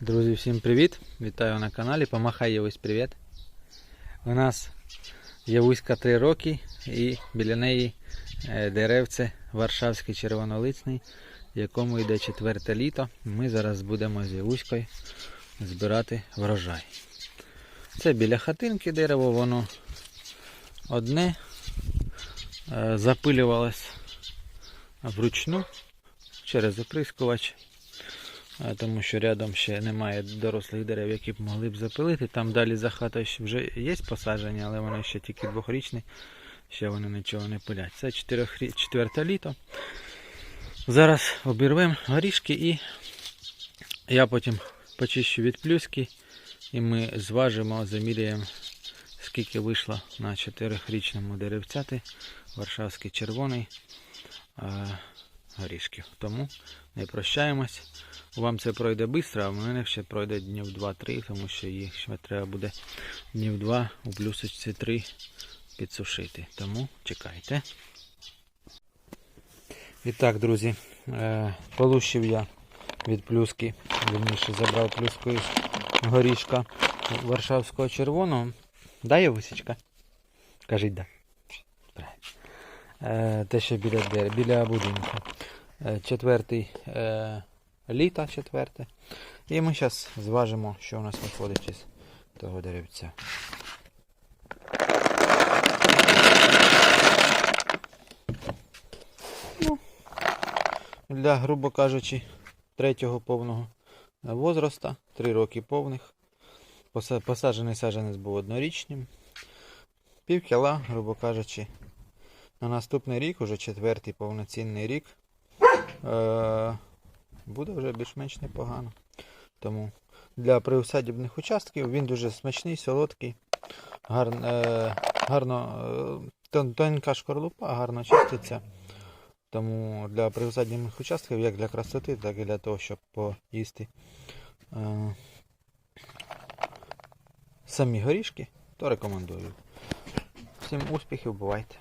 Друзі, всім привіт! Вітаю на каналі. Помахай Євусь привіт. У нас Євуська 3 роки і біля неї е, деревце Варшавський червонолицний, якому йде четверте літо. Ми зараз будемо з Євуською збирати врожай. Це біля хатинки дерево, воно одне е, запилювалось вручну через оприскувач. Тому що рядом ще немає дорослих дерев, які б могли б запилити. Там далі за хатою вже є посадження, але вони ще тільки двохрічні, ще вони нічого не пилять. Це четверте літо. Зараз обірвемо горішки і я потім почищу від плюски і ми зважимо, заміряємо, скільки вийшло на чотирьохрічному деревцяти Варшавський червоний горішків. Тому не прощаємось. Вам це пройде швидко, а в мене ще пройде днів 2-3, тому що їх ще треба буде днів 2 у плюсочці 3 підсушити. Тому чекайте. І так, друзі, е, полущив я від плюски, вірніше забрав плюску із горішка Варшавського червоного. Да, є висічка? Кажіть, да. Е, те, що біля, біля будинку. Е, четвертий е, літа четверте. І ми зараз зважимо, що у нас виходить із того деревця. Ну, для, грубо кажучи, третього повного возраста, 3 роки повних. Посаджений саджанець був однорічним. Пів кіла, грубо кажучи, на наступний рік, уже четвертий повноцінний рік, е- буде вже більш-менш непогано. Тому для приусадібних участків він дуже смачний, солодкий, гар, е, гарно е, тон- тоненька шкорлупа, гарно чиститься. Тому для приусадібних участків, як для красоти, так і для того, щоб поїсти е, самі горішки, то рекомендую. Всім успіхів, бувайте!